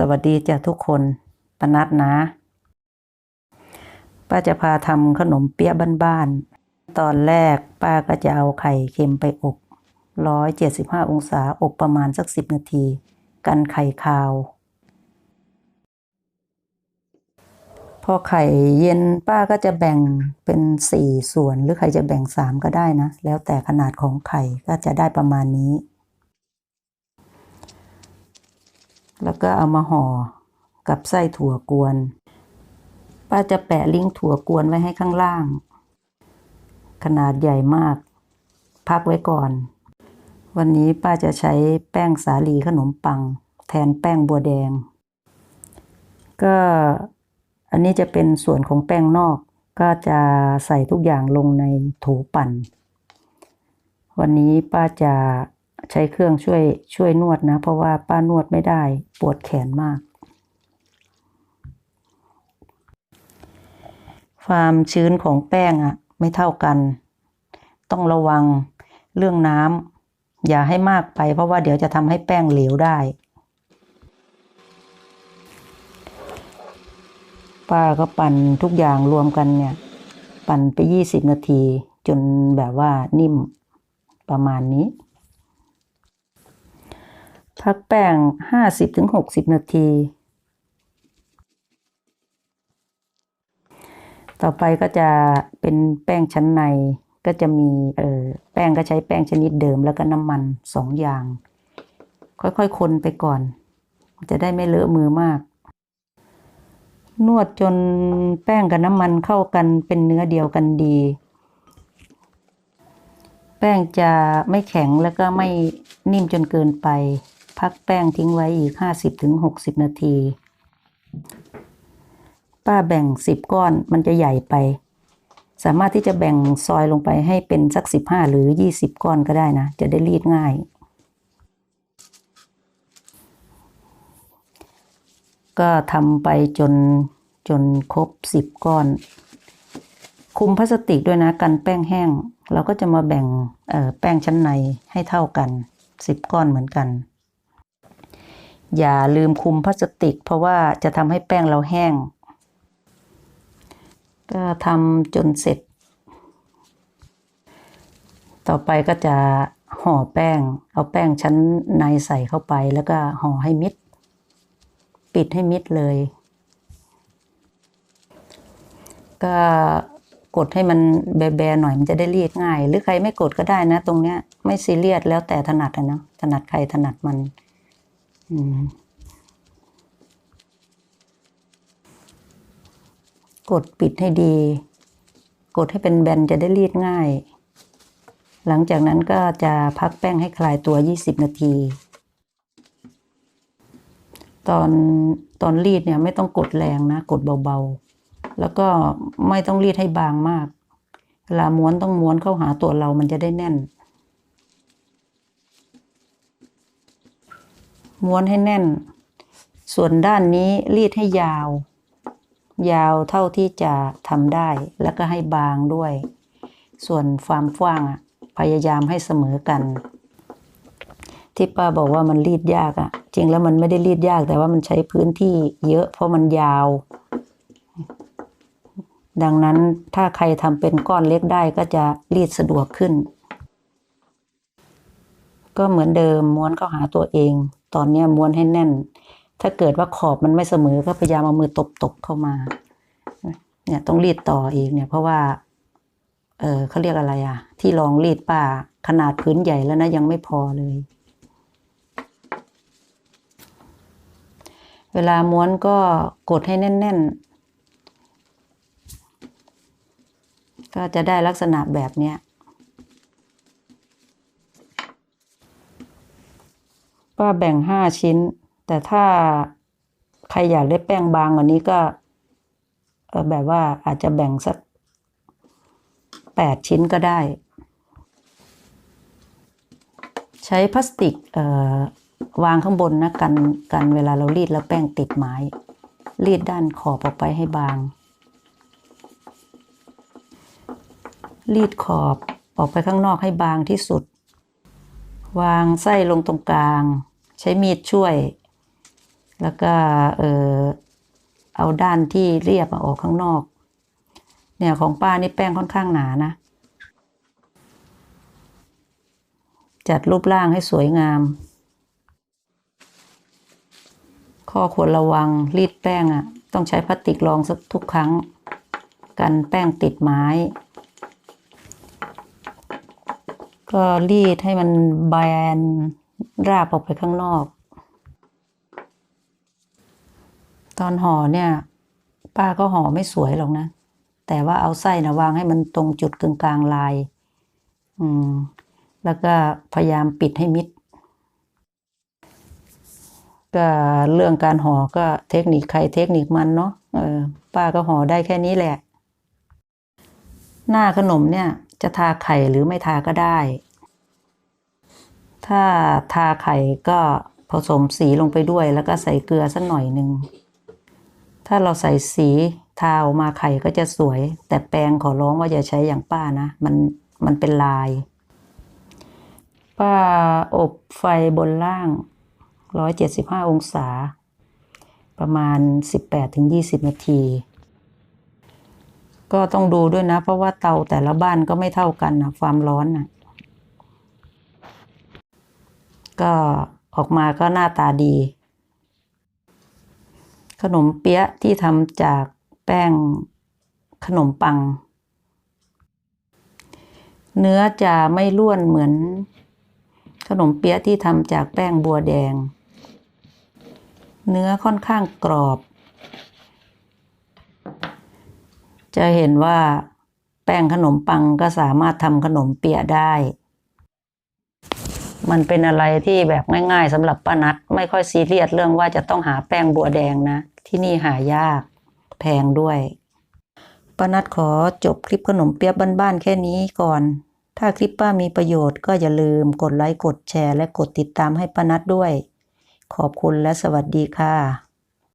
สวัสดีจ้ะทุกคนปนัดนะป้าจะพาทำขนมเปี๊ยะบ้านๆ ตอนแรกป้าก็จะเอาไข่เค็มไปอบร้อยเจ็ดสิบห้าองศาอบประมาณสักสิบนาที กันไข่คาว พอไข่เย็นป้าก็จะแบ่งเป็นสี่ส่วนหรือใครจะแบ่งสามก็ได้นะ แล้วแต่ขนาดของไข่ก็จะได้ประมาณนี้ แล้วก็เอามาห่อกับไส้ถั่วกวน ป้าจะแปะลิงก์ถั่วกวนไว้ให้ข้างล่าง ขนาดใหญ่มาก พักไว้ก่อน วันนี้ป้าจะใช้แป้งสาลีขนมปัง แทนแป้งบัวแดง ก็อันนี้จะเป็นส่วนของแป้งนอก ก็จะใส่ทุกอย่างลงในโถูปั่น วันนี้ป้าจะ ใช้เครื่องช่วยช่วยนวดนะ เพราะว่าป้านวดไม่ได้ปวดแขนมาก ความชื้นของแป้งอะไม่เท่ากัน ต้องระวังเรื่องน้ำอย่าให้มากไป เพราะว่าเดี๋ยวจะทำให้แป้งเหลวได้ป้าก็ปั่นทุกอย่างรวมกันเนี่ย ปั่นไปยี่สิบนาทีจนแบบว่านิ่มประมาณนี้ พักแป้งห้าสิบถึงหกสิบนาที ต่อไปก็จะเป็นแป้งชั้นในก็จะมีเออแป้งก็ใช้แป้งชนิดเดิมแล้วก็น้ำมันสองอย่าง ค่อยๆคนไปก่อน จะได้ไม่เลอะมือมาก นวดจนแป้งกับน้ำมันเข้ากันเป็นเนื้อเดียวกันดี แป้งจะไม่แข็งแล้วก็ไม่นิ่มจนเกินไป พักแป้งทิ้งไว้อีกห้าสิบถึงหกสิบนาที ป้าแบ่งสิบก้อนมันจะใหญ่ไป สามารถที่จะแบ่งซอยลงไปให้เป็นสักสิบห้าหรือยี่สิบก้อนก็ได้นะ จะได้รีดง่าย ก็ทำไปจนจนครบสิบก้อน คุมพลาสติกด้วยนะกันแป้งแห้ง เราก็จะมาแบ่งแป้งชั้นในให้เท่ากันสิบก้อนเหมือนกัน อย่าลืมคุมพลาสติก เพราะว่าจะทำให้แป้งเราแห้ง ก็ทำจนเสร็จ ต่อไปก็จะห่อแป้ง เอาแป้งชั้นในใส่เข้าไปแล้วก็ห่อให้มิด ปิดให้มิดเลย ก็กดให้มันแบๆหน่อยมันจะได้รีดง่าย หรือใครไม่กดก็ได้นะ ตรงเนี้ยไม่ซีเรียสแล้วแต่ถนัดนะถนัดใครถนัดมัน อืมกดปิดให้ดี กดให้เป็นแบนจะได้รีดง่าย หลังจากนั้นก็จะพักแป้งให้คลายตัว 20 นาที ตอนตอนรีดเนี่ยไม่ต้องกดแรงนะ กดเบาๆ แล้วก็ไม่ต้องรีดให้บางมาก เวลาม้วนต้องม้วนเข้าหาตัวเรามันจะได้แน่น ม้วนให้แน่น ส่วนด้านนี้รีดให้ยาว ยาวเท่าที่จะทำได้ แล้วก็ให้บางด้วย ส่วนความกว้างอะพยายามให้เสมอกัน ที่ป้าบอกว่ามันรีดยากอะ จริงแล้วมันไม่ได้รีดยากแต่ว่ามันใช้พื้นที่เยอะเพราะมันยาว ดังนั้นถ้าใครทำเป็นก้อนเล็กได้ก็จะรีดสะดวกขึ้นก็เหมือนเดิมม้วนเข้าหาตัวเองตอนนี้ม้วนให้แน่น ถ้าเกิดว่าขอบมันไม่เสมอก็พยายามเอามือตบๆเข้ามา เนี่ยต้องรีดต่ออีกเนี่ยเพราะว่า เออเขาเรียกอะไรอะที่รองรีดป้าขนาดพื้นใหญ่แล้วนะยังไม่พอเลย เวลาม้วนก็กดให้แน่น ๆ ก็จะได้ลักษณะแบบเนี้ย ป้าแบ่งห้าชิ้น แต่ถ้าใครอยากได้แป้งบางกว่านี้ก็แบบว่าอาจจะแบ่งสักแปดชิ้นก็ได้ ใช้พลาสติกวางข้างบนนะกันกันเวลาเรารีดแล้วแป้งติดไม้รีดด้านขอบออกไปให้บาง รีดขอบออกไปข้างนอกให้บางที่สุด วางไส้ลงตรงกลาง ใช้มีดช่วย แล้วก็เออเอาด้านที่เรียบอะออกข้างนอก เนี่ยของป้านี่แป้งค่อนข้างหนานะ จัดรูปร่างให้สวยงาม ข้อควรระวังรีดแป้งอะ่ะ ต้องใช้พลาสติกรองสักทุกครั้ง กันแป้งติดไม้ ก็รีดให้มันแบนราบออกไปข้างนอก ตอนห่อเนี่ย ป้าก็ห่อไม่สวยหรอกนะ แต่ว่าเอาไส้นะวางให้มันตรงจุดกึ่งกลางลาย อืม แล้วก็พยายามปิดให้มิด ก็เรื่องการห่อก็เทคนิคใครเทคนิคมันเนาะเออป้าก็ห่อได้แค่นี้แหละ หน้าขนมเนี่ย จะทาไข่หรือไม่ทาก็ได้ ถ้าทาไข่ก็ผสมสีลงไปด้วย แล้วก็ใส่เกลือสักหน่อยหนึ่ง ถ้าเราใส่สีทาออกมาไข่ก็จะสวย แต่แปรงขอร้องว่าอย่าใช้อย่างป้านะ มันมันเป็นลาย ป้าอบไฟบนล่าง 175 องศา ประมาณ 18-20 นาที ก็ต้องดูด้วยนะ เพราะว่าเตาแต่ละบ้านก็ไม่เท่ากันนะความร้อนนะก็ออกมาก็หน้าตาดี ขนมเปี๊ยะที่ทำจากแป้งขนมปัง เนื้อจะไม่ร่วนเหมือน ขนมเปี๊ยะที่ทำจากแป้งบัวแดง เนื้อค่อนข้างกรอบ จะเห็นว่าแป้งขนมปังก็สามารถทำขนมเปียะได้ มันเป็นอะไรที่แบบง่ายๆสำหรับป้านัดไม่ค่อยซีเรียสเรื่องว่าจะต้องหาแป้งบัวแดงนะ ที่นี่หายากแพงด้วยป้านัดขอจบคลิปขนมเปี๊ยะบ้านๆแค่นี้ก่อน ถ้าคลิปป้ามีประโยชน์ก็อย่าลืมกดไลค์กดแชร์และกดติดตามให้ป้านัดด้วย ขอบคุณและสวัสดีค่ะ